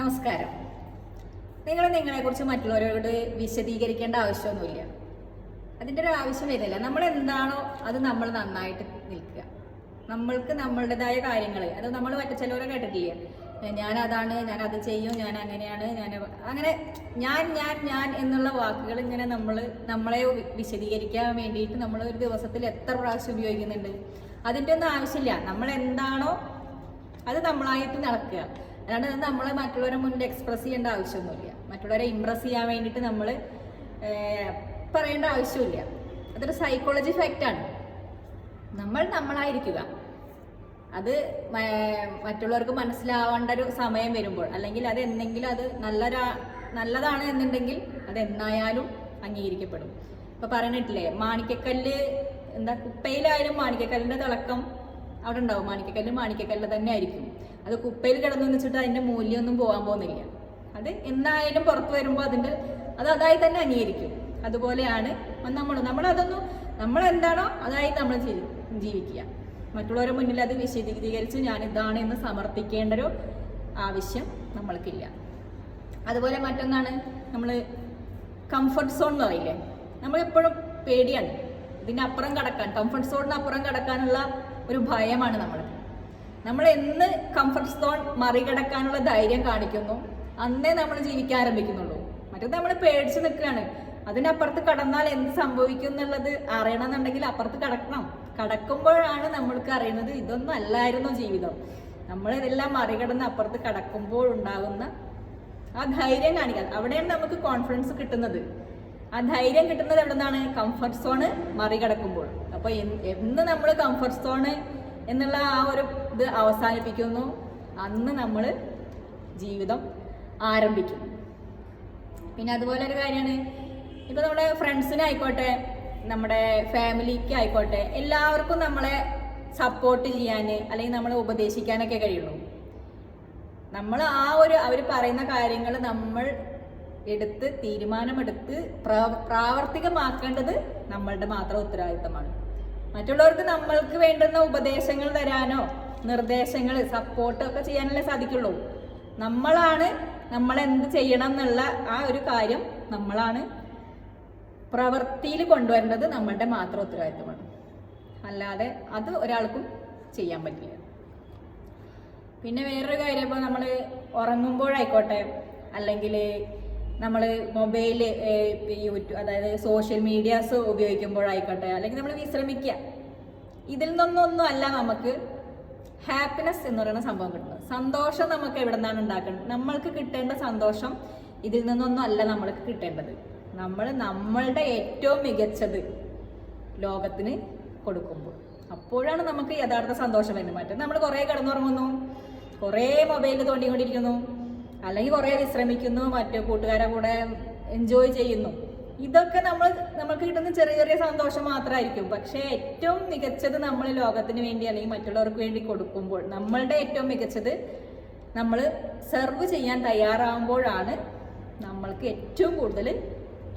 നമസ്കാരം. നിങ്ങൾ നിങ്ങളെക്കുറിച്ച് മറ്റുള്ളവരോട് വിശദീകരിക്കേണ്ട ആവശ്യമൊന്നുമില്ല. അതിന്റെ ഒരു ആവശ്യം വരുന്നില്ല. നമ്മൾ എന്താണോ അത് നമ്മൾ നന്നായിട്ട് നിൽക്കുക. നമ്മൾക്ക് നമ്മളുടേതായ കാര്യങ്ങൾ അത് നമ്മൾ മറ്റു കേട്ടിട്ടില്ലേ? ഞാൻ അതാണ് ഞാൻ അത് ചെയ്യും ഞാൻ അങ്ങനെയാണ് ഞാൻ അങ്ങനെ ഞാൻ ഞാൻ ഞാൻ എന്നുള്ള വാക്കുകൾ ഇങ്ങനെ നമ്മൾ നമ്മളെ വിശദീകരിക്കാൻ വേണ്ടിയിട്ട് നമ്മൾ ഒരു ദിവസത്തിൽ എത്ര പ്രാവശ്യം ഉപയോഗിക്കുന്നുണ്ട്? അതിന്റെ ഒന്നും ആവശ്യമില്ല. നമ്മൾ എന്താണോ അത് നമ്മളായിട്ട് നടക്കുക. അല്ലാണ്ട് നമ്മൾ മറ്റുള്ളവരെ മുന്നിൽ എക്സ്പ്രസ് ചെയ്യേണ്ട ആവശ്യമൊന്നുമില്ല. മറ്റുള്ളവരെ ഇമ്പ്രസ് ചെയ്യാൻ വേണ്ടിയിട്ട് നമ്മൾ പറയേണ്ട ആവശ്യമില്ല. അതൊരു സൈക്കോളജി ഫാക്റ്റാണ് നമ്മൾ നമ്മളായിരിക്കുക. അത് മറ്റുള്ളവർക്ക് മനസ്സിലാവേണ്ട ഒരു സമയം വരുമ്പോൾ അല്ലെങ്കിൽ അത് എന്തെങ്കിലും അത് നല്ലൊരാ നല്ലതാണ് എന്നുണ്ടെങ്കിൽ അത് എന്നായാലും അംഗീകരിക്കപ്പെടും. ഇപ്പൊ പറഞ്ഞിട്ടില്ലേ മാണിക്കക്കല്ല് എന്താ കുപ്പയിലായാലും മാണിക്കക്കല്ലിന്റെ തിളക്കം അവിടെ ഉണ്ടാവും മാണിക്കക്കല്ല് മാണിക്കക്കല്ല് തന്നെ ആയിരിക്കും. അത് കുപ്പയിൽ കിടന്നു വെച്ചിട്ട് അതിന്റെ മൂല്യമൊന്നും പോകാൻ പോകുന്നില്ല. അത് എന്തായാലും പുറത്ത് വരുമ്പോൾ അതിന്റെ അത് അതായി തന്നെ അംഗീകരിക്കും അതുപോലെയാണ് നമ്മൾ അതൊന്നും നമ്മൾ എന്താണോ അതായി നമ്മൾ ജീവിക്കുക. മറ്റുള്ളവരുടെ മുന്നിൽ അത് വിശദീകരിച്ച് ഞാൻ ഇതാണ് എന്ന് സമർത്ഥിക്കേണ്ട ഒരു ആവശ്യം നമ്മൾക്കില്ല. അതുപോലെ മറ്റൊന്നാണ് നമ്മൾ കംഫർട്ട് സോൺ എന്ന് പറയില്ലേ? നമ്മളെപ്പോഴും പേടിയാണ്. ഇതിനപ്പുറം കടക്കാൻ കംഫർട്ട് സോണിന് അപ്പുറം കടക്കാനുള്ള ഒരു ഭയമാണ് നമ്മൾക്ക് നമ്മൾ എന്ന് കംഫർട്ട് സോൺ മറികടക്കാനുള്ള ധൈര്യം കാണിക്കുന്നു. അന്നേ നമ്മൾ ജീവിക്കാൻ ആരംഭിക്കുന്നുള്ളൂ. മറ്റേത് നമ്മൾ പേടിച്ച് നിൽക്കുകയാണ്. അതിനപ്പുറത്ത് കടന്നാൽ എന്ത് സംഭവിക്കും എന്നുള്ളത് അറിയണമെന്നുണ്ടെങ്കിൽ അപ്പുറത്ത് കടക്കണം. കടക്കുമ്പോഴാണ് നമ്മൾക്ക് അറിയുന്നത് ഇതൊന്നും അല്ലായിരുന്നു ജീവിതം. നമ്മൾ ഇതെല്ലാം മറികടന്ന് അപ്പുറത്ത് കടക്കുമ്പോൾ ഉണ്ടാകുന്ന ആ ധൈര്യം കാണിക്കാൻ. അവിടെയാണ് നമുക്ക് കോൺഫിഡൻസ് കിട്ടുന്നത്. ആ ധൈര്യം കിട്ടുന്നത് എവിടെ നിന്നാണ് കംഫർട്ട് സോണ് മറികടക്കുമ്പോൾ. അപ്പൊ എന്ന് നമ്മൾ കംഫർട്ട് സോൺ എന്നുള്ള ആ ഒരു ഇത് അവസാനിപ്പിക്കുന്നു. അന്ന് നമ്മൾ ജീവിതം ആരംഭിക്കും. പിന്നെ അതുപോലെ ഒരു കാര്യമാണ്. ഇപ്പൊ നമ്മുടെ ഫ്രണ്ട്സിനായിക്കോട്ടെ നമ്മുടെ ഫാമിലിക്ക് ആയിക്കോട്ടെ എല്ലാവർക്കും നമ്മളെ സപ്പോർട്ട് ചെയ്യാൻ അല്ലെങ്കിൽ നമ്മളെ ഉപദേശിക്കാനൊക്കെ കഴിയുള്ളൂ. നമ്മൾ ആ ഒരു അവർ പറയുന്ന കാര്യങ്ങൾ നമ്മൾ എടുത്ത് തീരുമാനമെടുത്ത് പ്രാ- പ്രാവർത്തികമാക്കേണ്ടത് നമ്മളുടെ മാത്രം ഉത്തരവാദിത്തമാണ്. മറ്റുള്ളവർക്ക് നമ്മൾക്ക് വേണ്ടുന്ന ഉപദേശങ്ങൾ തരാനോ നിർദ്ദേശങ്ങൾ സപ്പോർട്ട് ഒക്കെ ചെയ്യാനല്ലേ സാധിക്കുള്ളൂ. നമ്മളാണ് നമ്മൾ എന്ത് ചെയ്യണം എന്നുള്ള ആ ഒരു കാര്യം നമ്മളാണ് പ്രവൃത്തിയിൽ കൊണ്ടുവരേണ്ടത് നമ്മളുടെ മാത്രം ഉത്തരവാദിത്തമാണ്. അല്ലാതെ അത് ഒരാൾക്കും ചെയ്യാൻ പറ്റില്ല. പിന്നെ വേറൊരു കാര്യം ഇപ്പോൾ നമ്മൾ ഉറങ്ങുമ്പോഴായിക്കോട്ടെ അല്ലെങ്കിൽ നമ്മൾ മൊബൈൽ യൂട്യൂബ് അതായത് സോഷ്യൽ മീഡിയാസ് ഉപയോഗിക്കുമ്പോഴായിക്കോട്ടെ അല്ലെങ്കിൽ നമ്മൾ വിശ്രമിക്കുക ഇതിൽ നിന്നൊന്നും അല്ല നമുക്ക് ഹാപ്പിനെസ് എന്ന് പറയുന്ന സംഭവം കിട്ടുന്നത്. സന്തോഷം നമുക്ക് എവിടെ നിന്നാണ് ഉണ്ടാക്കുന്നത് നമ്മൾക്ക് കിട്ടേണ്ട സന്തോഷം ഇതിൽ നിന്നൊന്നും അല്ല നമ്മൾക്ക് കിട്ടേണ്ടത്. നമ്മൾ നമ്മളുടെ ഏറ്റവും മികച്ചത് ലോകത്തിന് കൊടുക്കുമ്പോൾ. അപ്പോഴാണ് നമുക്ക് യഥാർത്ഥ സന്തോഷം വരുന്നത്. മറ്റേ നമ്മൾ കുറേ കിടന്നുറങ്ങുന്നു കുറേ മൊബൈലിൽ തോണ്ടിക്കൊണ്ടിരിക്കുന്നു അല്ലെങ്കിൽ കുറേ വിശ്രമിക്കുന്നു മറ്റു കൂട്ടുകാരെ കൂടെ എൻജോയ് ചെയ്യുന്നു. ഇതൊക്കെ നമ്മൾ നമുക്ക് കിട്ടുന്ന ചെറിയ ചെറിയ സന്തോഷം മാത്രമായിരിക്കും. പക്ഷേ ഏറ്റവും മികച്ചത് നമ്മൾ ലോകത്തിന് വേണ്ടി അല്ലെങ്കിൽ മറ്റുള്ളവർക്ക് വേണ്ടി കൊടുക്കുമ്പോൾ നമ്മളുടെ ഏറ്റവും മികച്ചത് നമ്മൾ സെർവ് ചെയ്യാൻ തയ്യാറാകുമ്പോഴാണ് നമ്മൾക്ക് ഏറ്റവും കൂടുതൽ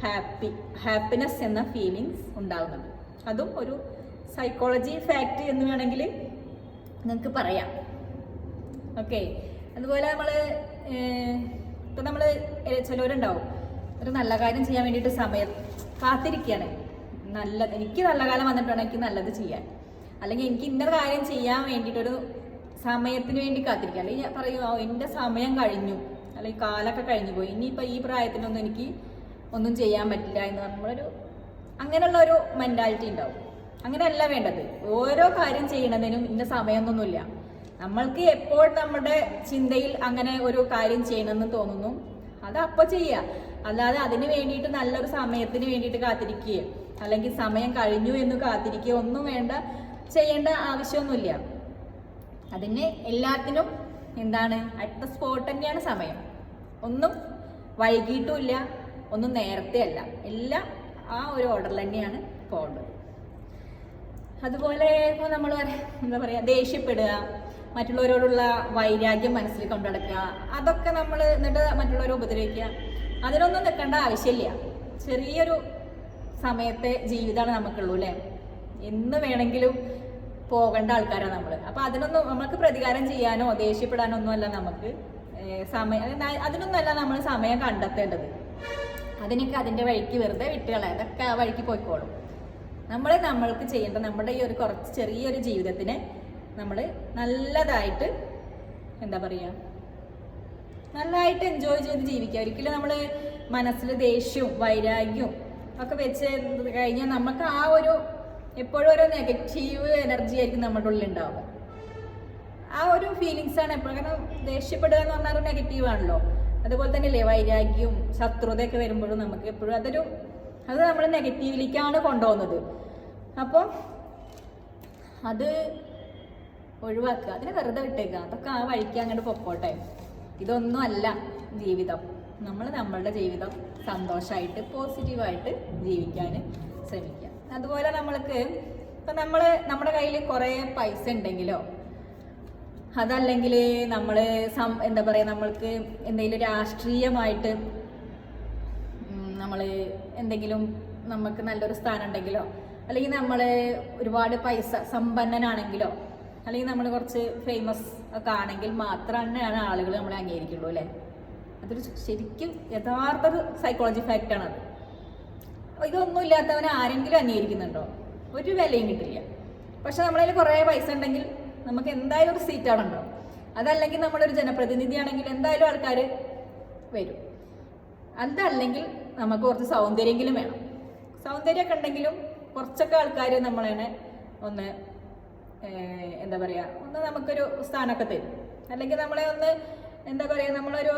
ഹാപ്പി ഹാപ്പിനെസ് എന്ന ഫീലിങ്സ് ഉണ്ടാകുന്നത് അതും ഒരു സൈക്കോളജി ഫാക്ട് എന്ന് വേണമെങ്കിൽ നിങ്ങൾക്ക് പറയാം. ഓക്കെ അതുപോലെ നമ്മൾ ഇപ്പം നമ്മൾ ചിലവരുണ്ടാവും. ഒരു നല്ല കാര്യം ചെയ്യാൻ വേണ്ടിയിട്ട് സമയം കാത്തിരിക്കുകയാണ് നല്ല എനിക്ക് നല്ല കാലം വന്നിട്ടാണ് എനിക്ക് നല്ലത് ചെയ്യാൻ. അല്ലെങ്കിൽ എനിക്ക് ഇന്ന കാര്യം ചെയ്യാൻ വേണ്ടിയിട്ടൊരു സമയത്തിന് വേണ്ടി കാത്തിരിക്കുക അല്ലെങ്കിൽ പറയും "ആ, എന്റെ സമയം കഴിഞ്ഞു. അല്ലെങ്കിൽ കാലൊക്കെ കഴിഞ്ഞു പോയി. ഇനിയിപ്പോൾ ഈ പ്രായത്തിനൊന്നും എനിക്ക് ഒന്നും ചെയ്യാൻ പറ്റില്ല എന്ന് നമ്മളൊരു അങ്ങനെയുള്ള ഒരു മെന്റാലിറ്റി ഉണ്ടാവും. അങ്ങനെയല്ല വേണ്ടത്. ഓരോ കാര്യം ചെയ്യണതിനും ഇന്ന സമയമൊന്നുമില്ല. നമ്മൾക്ക് എപ്പോൾ നമ്മുടെ ചിന്തയിൽ അങ്ങനെ ഒരു കാര്യം ചെയ്യണമെന്ന് തോന്നുന്നു അത് അപ്പോൾ ചെയ്യുക അല്ലാതെ അതിന് വേണ്ടിയിട്ട് നല്ലൊരു സമയത്തിന് വേണ്ടിയിട്ട് കാത്തിരിക്കുകയോ അല്ലെങ്കിൽ സമയം കഴിഞ്ഞു എന്ന് കാത്തിരിക്കുകയോ ഒന്നും വേണ്ട ചെയ്യേണ്ട ആവശ്യമൊന്നുമില്ല. അതിന് എല്ലാത്തിനും എന്താണ്? അറ്റ് ദ സ്പോട്ട് തന്നെയാണ് സമയം. ഒന്നും വൈകിട്ടുമില്ല ഒന്നും നേരത്തെ അല്ല. എല്ലാം ആ ഒരു ഓർഡറിൽ തന്നെയാണ് പോകേണ്ടത് അതുപോലെ ഇപ്പോൾ നമ്മൾ എന്താ പറയുക ദേഷ്യപ്പെടുക മറ്റുള്ളവരോടുള്ള വൈരാഗ്യം മനസ്സിൽ കൊണ്ടു നടക്കുക. അതൊക്കെ നമ്മൾ എന്നിട്ട് മറ്റുള്ളവരെ ഉപദ്രവിക്കുക. അതിനൊന്നും നിൽക്കേണ്ട ആവശ്യമില്ല. ചെറിയൊരു സമയത്തെ ജീവിതമാണ് നമുക്കുള്ളൂ അല്ലേ? എന്ന് വേണമെങ്കിലും പോകേണ്ട ആൾക്കാരാണ് നമ്മൾ അപ്പോൾ അതിനൊന്നും നമുക്ക് പ്രതികാരം ചെയ്യാനോ ദേഷ്യപ്പെടാനോ ഒന്നുമല്ല നമുക്ക്. സമയം അതിനൊന്നുമല്ല നമ്മൾ സമയം കണ്ടെത്തേണ്ടത്. അതിനൊക്കെ അതിന്റെ വഴിക്ക് വെറുതെ വിട്ടുകളെ അതൊക്കെ ആ വഴിക്ക് പോയിക്കോളും. നമ്മൾ നമ്മൾക്ക് ചെയ്യേണ്ട നമ്മുടെ ഈ ഒരു കുറച്ച് ചെറിയൊരു ജീവിതത്തിനെ നമ്മൾ നല്ലതായിട്ട് എന്താ പറയുക നല്ലതായിട്ട് എൻജോയ് ചെയ്ത് ജീവിക്കുക. ഒരിക്കലും നമ്മൾ മനസ്സിൽ ദേഷ്യവും വൈരാഗ്യവും ഒക്കെ വെച്ച് കഴിഞ്ഞാൽ നമുക്ക് ആ ഒരു എപ്പോഴും ഒരു നെഗറ്റീവ് എനർജി ആയിരിക്കും നമ്മുടെ ഉള്ളിൽ ഉണ്ടാവുക. ആ ഒരു ഫീലിങ്സ് ആണ് എപ്പോഴും. കാരണം ദേഷ്യപ്പെടുക എന്ന് പറഞ്ഞാൽ ഒരു നെഗറ്റീവ് ആണല്ലോ. അതുപോലെ തന്നെ അല്ലേ വൈരാഗ്യവും ശത്രുതയൊക്കെ വരുമ്പോഴും നമുക്ക് എപ്പോഴും അതൊരു അത് നമ്മൾ നെഗറ്റീവിലേക്കാണ് കൊണ്ടുപോകുന്നത്. അപ്പോൾ അത് ഒഴിവാക്കുക. അതിനെ വെറുതെ വിട്ടേക്കുക. അതൊക്കെ ആ വഴിക്ക് അങ്ങോട്ട് പൊക്കോട്ടെ. ഇതൊന്നും അല്ല ജീവിതം. നമ്മൾ നമ്മളുടെ ജീവിതം സന്തോഷമായിട്ട് പോസിറ്റീവായിട്ട് ജീവിക്കാൻ ശ്രമിക്കുക. അതുപോലെ നമ്മൾക്ക് ഇപ്പം നമ്മൾ നമ്മുടെ കയ്യിൽ കുറേ പൈസ ഉണ്ടെങ്കിലോ അതല്ലെങ്കിൽ നമ്മൾ എന്താ പറയുക നമ്മൾക്ക് എന്തെങ്കിലും രാഷ്ട്രീയമായിട്ട് നമ്മൾ എന്തെങ്കിലും നമുക്ക് നല്ലൊരു സ്ഥാനം ഉണ്ടെങ്കിലോ അല്ലെങ്കിൽ നമ്മൾ ഒരുപാട് പൈസ സമ്പന്നനാണെങ്കിലോ അല്ലെങ്കിൽ നമ്മൾ കുറച്ച് ഫേമസ് ഒക്കെ ആണെങ്കിൽ മാത്രമാണ് ആളുകൾ നമ്മളെ അംഗീകരിക്കുള്ളൂ അല്ലേ? അതൊരു ശരിക്കും യഥാർത്ഥ ഒരു സൈക്കോളജി ഫാക്റ്റാണ് അത്. ഇതൊന്നും ഇല്ലാത്തവനെ ആരെങ്കിലും അംഗീകരിക്കുന്നുണ്ടോ? ഒരു വിലയും കിട്ടില്ല. പക്ഷെ നമ്മളതിൽ കുറേ പൈസ ഉണ്ടെങ്കിൽ നമുക്ക് എന്തായാലും ഒരു സീറ്റ് അവിടെ ഉണ്ടാവും. അതല്ലെങ്കിൽ നമ്മളൊരു ജനപ്രതിനിധിയാണെങ്കിൽ എന്തായാലും ആൾക്കാർ വരും. അതല്ലെങ്കിൽ നമുക്ക് കുറച്ച് സൗന്ദര്യമെങ്കിലും വേണം. സൗന്ദര്യമൊക്കെ ഉണ്ടെങ്കിലും കുറച്ചൊക്കെ ആൾക്കാർ നമ്മളെ ഒന്ന് എന്താ പറയുക ഒന്ന് നമുക്കൊരു സ്ഥാനമൊക്കെ തരും. അല്ലെങ്കിൽ നമ്മളെ ഒന്ന് എന്താ പറയുക നമ്മളൊരു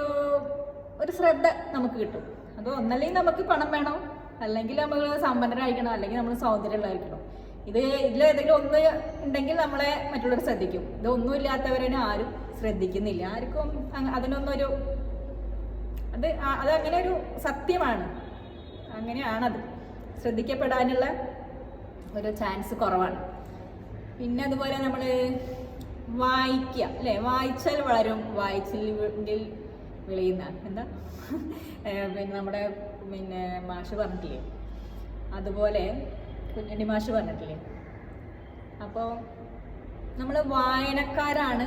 ഒരു ശ്രദ്ധ നമുക്ക് കിട്ടും. അത് ഒന്നല്ലെങ്കിൽ നമുക്ക് പണം വേണം. അല്ലെങ്കിൽ നമ്മൾ സമ്പന്നരായിരിക്കണം. അല്ലെങ്കിൽ നമ്മൾ സൗന്ദര്യമുള്ളതായിരിക്കണം ഇത് ഇതിലേതെങ്കിലും ഒന്ന് ഉണ്ടെങ്കിൽ നമ്മളെ മറ്റുള്ളവർ ശ്രദ്ധിക്കും. ഒന്നും ഇല്ലാത്തവരനെ ആരും ശ്രദ്ധിക്കുന്നില്ല. ആർക്കും അതിനൊന്നൊരു അത് അത് അങ്ങനെ ഒരു സത്യമാണ്. അങ്ങനെയാണത്. ശ്രദ്ധിക്കപ്പെടാനുള്ള ഒരു ചാൻസ് കുറവാണ്. പിന്നെ അതുപോലെ നമ്മൾ വായിക്കുക അല്ലേ? വായിച്ചാൽ വളരും. വായിച്ചില്ലെങ്കിൽ വിളയുന്ന. എന്താ? പിന്നെ നമ്മുടെ പിന്നെ മാഷ് പറഞ്ഞിട്ടില്ലേ? അതുപോലെ കുഞ്ഞുണ്ണി മാഷ് പറഞ്ഞിട്ടില്ലേ? അപ്പോൾ നമ്മൾ വായനക്കാരാണ്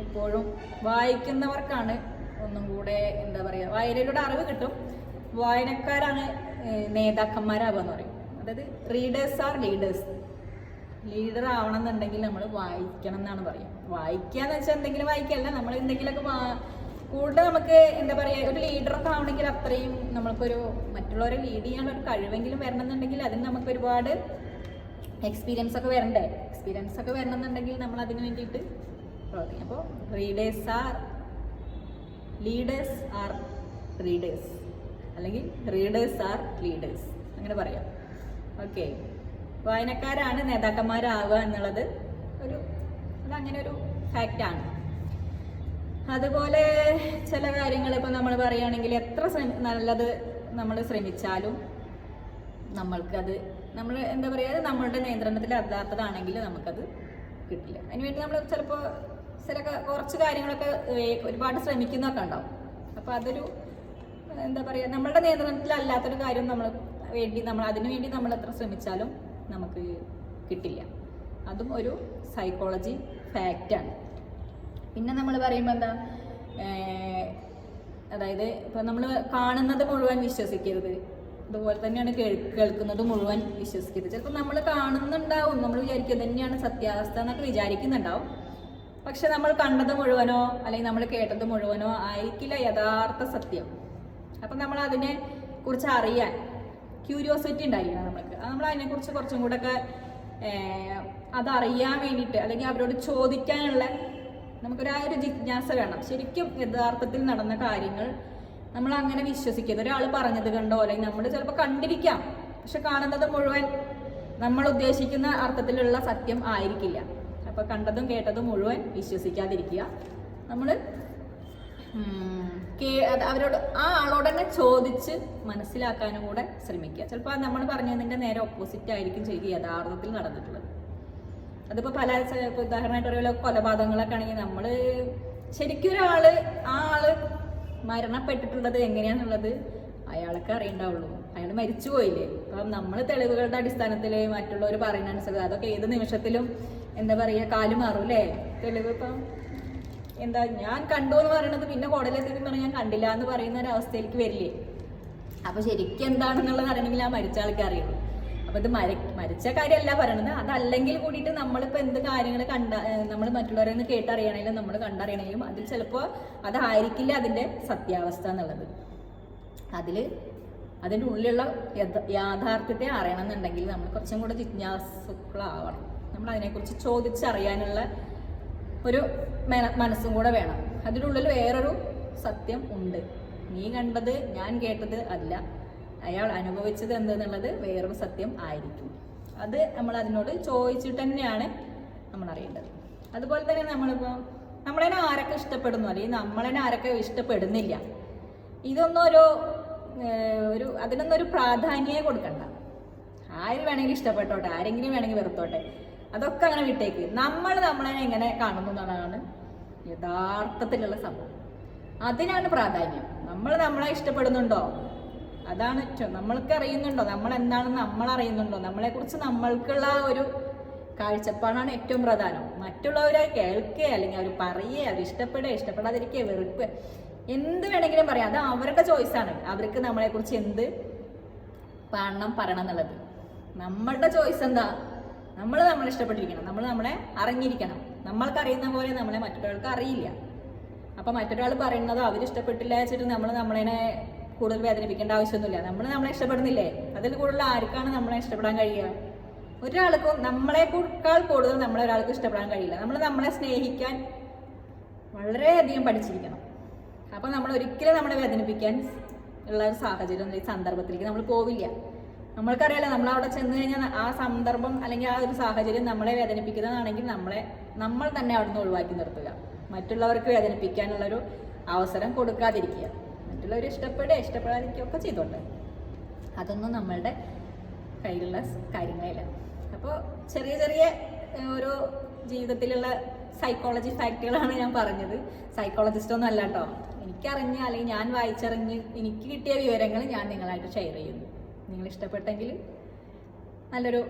എപ്പോഴും. വായിക്കുന്നവർക്കാണ് ഒന്നും കൂടെ എന്താ പറയുക വായനയിലൂടെ അറിവ് കിട്ടും. വായനക്കാരാണ് നേതാക്കന്മാരാകുക എന്ന് പറയും. അതായത് റീഡേഴ്സ് ആർ ലീഡേഴ്സ് ലീഡർ ആവണം എന്നുണ്ടെങ്കിൽ നമ്മൾ വായിക്കണം എന്നാണ് പറയുക. വായിക്കുക എന്ന് വെച്ചാൽ എന്തെങ്കിലും വായിക്കല്ല നമ്മൾ എന്തെങ്കിലുമൊക്കെ കൂടുതൽ നമുക്ക് എന്താ പറയുക ഒരു ലീഡർ ലീഡറൊക്കെ ആവണമെങ്കിൽ അത്രയും നമ്മൾക്കൊരു മറ്റുള്ളവരെ ലീഡ് ചെയ്യാനുള്ള ഒരു കഴിവെങ്കിലും വരണം എന്നുണ്ടെങ്കിൽ അതിന് നമുക്ക് ഒരുപാട് എക്സ്പീരിയൻസ് ഒക്കെ വരണ്ടേ? എക്സ്പീരിയൻസ് ഒക്കെ വരണം എന്നുണ്ടെങ്കിൽ നമ്മൾ അതിന് വേണ്ടിയിട്ട് അപ്പോൾ readers are leaders are readers അല്ലെങ്കിൽ റീഡേഴ്സ് ആർ ലീഡേഴ്സ് അങ്ങനെ പറയാം. ഓക്കെ വായനക്കാരാണ് നേതാക്കന്മാരാവുക എന്നുള്ളത് ഒരു അതങ്ങനെ ഒരു ഫാക്റ്റാണ് അതുപോലെ ചില കാര്യങ്ങൾ ഇപ്പോൾ നമ്മൾ പറയുകയാണെങ്കിൽ എത്ര നല്ലത് നമ്മൾ ശ്രമിച്ചാലും നമ്മൾക്കത് നമ്മൾ എന്താ പറയുക നമ്മളുടെ നിയന്ത്രണത്തിൽ അല്ലാത്തതാണെങ്കിൽ നമുക്കത് കിട്ടില്ല. അതിനുവേണ്ടി നമ്മൾ ചിലപ്പോൾ ചില കുറച്ച് കാര്യങ്ങളൊക്കെ ഒരുപാട് ശ്രമിക്കുന്നൊക്കെ ഉണ്ടാവും. അപ്പോൾ അതൊരു എന്താ പറയുക നമ്മളുടെ നിയന്ത്രണത്തിലല്ലാത്തൊരു കാര്യം നമ്മൾ വേണ്ടി നമ്മൾ അതിനുവേണ്ടി നമ്മൾ എത്ര ശ്രമിച്ചാലും നമുക്ക് കിട്ടില്ല. അതും ഒരു സൈക്കോളജി ഫാക്റ്റാണ് പിന്നെ നമ്മൾ പറയുമ്പോൾ എന്താ? അതായത് ഇപ്പം നമ്മൾ കാണുന്നത് മുഴുവൻ വിശ്വസിക്കരുത്. അതുപോലെ തന്നെയാണ് കേൾക്കുന്നത് മുഴുവൻ വിശ്വസിക്കരുത്. ചിലപ്പോൾ നമ്മൾ കാണുന്നുണ്ടാവും. നമ്മൾ വിചാരിക്കുന്നത് തന്നെയാണ് സത്യാവസ്ഥ എന്നൊക്കെ വിചാരിക്കുന്നുണ്ടാവും. പക്ഷെ നമ്മൾ കണ്ടത് മുഴുവനോ അല്ലെങ്കിൽ നമ്മൾ കേട്ടത് മുഴുവനോ ആയിരിക്കില്ല യഥാർത്ഥ സത്യം. അപ്പം നമ്മൾ അതിനെ കുറിച്ച് അറിയാൻ ക്യൂരിയോസിറ്റി ഉണ്ടായിരിക്കണം നമ്മൾക്ക്. നമ്മൾ അതിനെക്കുറിച്ച് കുറച്ചും കൂടെ ഒക്കെ അതറിയാൻ വേണ്ടിയിട്ട് അല്ലെങ്കിൽ അവരോട് ചോദിക്കാനുള്ള നമുക്കൊരു ആ ഒരു ജിജ്ഞാസ വേണം. ശരിക്കും യഥാർത്ഥത്തിൽ നടന്ന കാര്യങ്ങൾ നമ്മൾ അങ്ങനെ വിശ്വസിക്കരുത്. ഒരാൾ പറഞ്ഞത് കണ്ടോ? അല്ലെങ്കിൽ നമ്മൾ ചിലപ്പോൾ കണ്ടിരിക്കാം. പക്ഷെ കാണുന്നത് മുഴുവൻ നമ്മൾ ഉദ്ദേശിക്കുന്ന അർത്ഥത്തിലുള്ള സത്യം ആയിരിക്കില്ല. അപ്പൊ കണ്ടതും കേട്ടതും മുഴുവൻ വിശ്വസിക്കാതിരിക്കുക. നമ്മൾ അവരോട് ആ ആളോട് തന്നെ ചോദിച്ച് മനസ്സിലാക്കാനും കൂടെ ശ്രമിക്കുക. ചിലപ്പോൾ നമ്മൾ പറഞ്ഞതിന്റെ നേരെ ഓപ്പോസിറ്റ് ആയിരിക്കും ശരി യഥാർത്ഥത്തിൽ നടന്നിട്ടുള്ളത്. അതിപ്പോ പല ഉദാഹരണമായിട്ട് ഓരോ കൊലപാതകങ്ങളൊക്കെ ആണെങ്കിൽ നമ്മൾ ശരിക്കും ഒരാൾ ആ ആൾ മരണപ്പെട്ടിട്ടുള്ളത് എങ്ങനെയാന്നുള്ളത് അയാൾക്ക് അറിയണ്ടാവുള്ളൂ. അയാൾ മരിച്ചു പോയില്ലേ? അപ്പം നമ്മൾ തെളിവുകളുടെ അടിസ്ഥാനത്തിൽ മറ്റുള്ളവർ പറയുന്ന അനുസരിച്ച് അതൊക്കെ ഏത് നിമിഷത്തിലും എന്താ പറയുക കാൽ മാറും അല്ലേ തെളിവ് ഇപ്പം എന്താ ഞാൻ കണ്ടു എന്ന് പറയുന്നത് പിന്നെ കോടതിയിലെത്തി പറഞ്ഞാൽ ഞാൻ കണ്ടില്ല എന്ന് പറയുന്ന ഒരു അവസ്ഥയിലേക്ക് വരില്ലേ? അപ്പൊ ശരിക്കും എന്താണെന്നുള്ളത് അറിയണമെങ്കിൽ ആ മരിച്ച ആൾക്ക് അറിയുള്ളൂ അപ്പൊ ഇത് മര മരിച്ച കാര്യമല്ല പറയണത്. അതല്ലെങ്കിൽ കൂടിയിട്ട് നമ്മളിപ്പോ എന്ത് കാര്യങ്ങൾ കണ്ട നമ്മൾ മറ്റുള്ളവരെ നിന്ന് കേട്ടറിയണമെങ്കിലും നമ്മൾ കണ്ടറിയണമെങ്കിലും അതിൽ ചിലപ്പോൾ അതായിരിക്കില്ല അതിന്റെ സത്യാവസ്ഥ എന്നുള്ളത്. അതിൽ അതിന്റെ ഉള്ളിലുള്ള യാഥാർത്ഥ്യത്തെ അറിയണം എന്നുണ്ടെങ്കിൽ നമ്മൾ കുറച്ചും കൂടെ ജിജ്ഞാസുക്കളാവണം. നമ്മൾ അതിനെക്കുറിച്ച് ചോദിച്ചറിയാനുള്ള ഒരു മന- മനസ്സും കൂടെ വേണം. അതിനുള്ളിൽ വേറൊരു സത്യം ഉണ്ട്. നീ കണ്ടത് ഞാൻ കേട്ടത് അല്ല. അയാൾ അനുഭവിച്ചത് എന്തെന്നുള്ളത് വേറൊരു സത്യം ആയിരിക്കും. അത് നമ്മൾ അതിനോട് ചോദിച്ചിട്ട് തന്നെയാണ് നമ്മൾ അറിയേണ്ടത്. അതുപോലെ തന്നെ നമ്മളിപ്പോൾ നമ്മളെ ആരൊക്കെ ഇഷ്ടപ്പെടുന്നു? അല്ലെങ്കിൽ നമ്മളെ ആരൊക്കെ ഇഷ്ടപ്പെടുന്നില്ല? ഇതൊന്നും ഒരു ഒരു അതിനൊന്നും ഒരു പ്രാധാന്യമേ കൊടുക്കണ്ട. ആര് വേണമെങ്കിൽ ഇഷ്ടപ്പെട്ടോട്ടെ ആരെങ്കിലും വേണമെങ്കിൽ വെറുത്തോട്ടെ. അതൊക്കെ അങ്ങനെ വിട്ടേക്ക്. നമ്മൾ നമ്മളെ എങ്ങനെ കാണുന്നു എന്നുള്ളതാണ് യഥാർത്ഥത്തിലുള്ള സംഭവം. അതിനാണ് പ്രാധാന്യം. നമ്മൾ നമ്മളെ ഇഷ്ടപ്പെടുന്നുണ്ടോ? അതാണ് നമ്മൾക്ക് അറിയുന്നുണ്ടോ? നമ്മൾ എന്താണെന്ന് നമ്മൾ അറിയുന്നുണ്ടോ? നമ്മളെക്കുറിച്ച് നമ്മൾക്കുള്ള ഒരു കാഴ്ചപ്പാടാണ് ഏറ്റവും പ്രധാനം. മറ്റുള്ളവരെ കേൾക്കുക അല്ലെങ്കിൽ അവർ പറയുക അവർ ഇഷ്ടപ്പെടുക ഇഷ്ടപ്പെടാതിരിക്കുക വെറുപ്പ് എന്ത് വേണമെങ്കിലും പറയാം. അത് അവരുടെ ചോയ്സാണ് അവർക്ക് നമ്മളെക്കുറിച്ച് എന്ത് പറയണം പറയണം എന്നുള്ളത്. നമ്മളുടെ ചോയ്സ് എന്താ? നമ്മൾ നമ്മളെ ഇഷ്ടപ്പെട്ടിരിക്കണം. നമ്മൾ നമ്മളെ അറിഞ്ഞിരിക്കണം. നമ്മൾക്കറിയുന്ന പോലെ നമ്മളെ മറ്റൊരാൾക്ക് അറിയില്ല. അപ്പം മറ്റൊരാൾ പറയുന്നത് അവരിഷ്ടപ്പെട്ടില്ല വെച്ചിട്ട് നമ്മൾ നമ്മളെ കൂടുതൽ വേദനിപ്പിക്കേണ്ട ആവശ്യമൊന്നുമില്ല. നമ്മൾ നമ്മളെ ഇഷ്ടപ്പെടുന്നില്ലേ? അതിൽ കൂടുതൽ ആർക്കാണ് നമ്മളെ ഇഷ്ടപ്പെടാൻ കഴിയുക? ഒരാൾക്കും നമ്മളെക്കാൾ കൂടുതൽ നമ്മളെ ഒരാൾക്ക് ഇഷ്ടപ്പെടാൻ കഴിയില്ല. നമ്മൾ നമ്മളെ സ്നേഹിക്കാൻ വളരെയധികം പഠിച്ചിരിക്കണം. അപ്പം നമ്മൾ ഒരിക്കലും നമ്മളെ വേദനിപ്പിക്കാൻ ഉള്ള ഒരു സാഹചര്യം ഈ സന്ദർഭത്തിലേക്ക് നമ്മൾ പോവില്ല. നമ്മൾക്കറിയാലോ നമ്മൾ അവിടെ ചെന്ന് കഴിഞ്ഞാൽ ആ സന്ദർഭം അല്ലെങ്കിൽ ആ ഒരു സാഹചര്യം നമ്മളെ വേദനിപ്പിക്കുന്നതാണെങ്കിൽ നമ്മളെ നമ്മൾ തന്നെ അവിടെ നിന്ന് ഒഴിവാക്കി നിർത്തുക. മറ്റുള്ളവർക്ക് വേദനിപ്പിക്കാനുള്ളൊരു അവസരം കൊടുക്കാതിരിക്കുക. മറ്റുള്ളവർ ഇഷ്ടപ്പെടുക ഇഷ്ടപ്പെടാതിരിക്കുക ഒക്കെ ചെയ്തോട്ടെ. അതൊന്നും നമ്മളുടെ കയ്യിലുള്ള കാര്യങ്ങളില്ല. അപ്പോൾ ചെറിയ ചെറിയ ഒരു ജീവിതത്തിലുള്ള സൈക്കോളജി ഫാക്റ്റുകളാണ് ഞാൻ പറഞ്ഞത്. സൈക്കോളജിസ്റ്റ് ഒന്നും അല്ല കേട്ടോ എനിക്കറിഞ്ഞ അല്ലെങ്കിൽ ഞാൻ വായിച്ചറിഞ്ഞ് എനിക്ക് കിട്ടിയ വിവരങ്ങൾ ഞാൻ നിങ്ങളായിട്ട് ഷെയർ ചെയ്യുന്നു. നിങ്ങൾ ഇഷ്ടപ്പെട്ടെങ്കിൽ നല്ലൊരു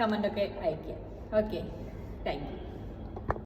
കമന്റൊക്കെ അയയ്ക്കുക. ഓക്കെ. Thank you.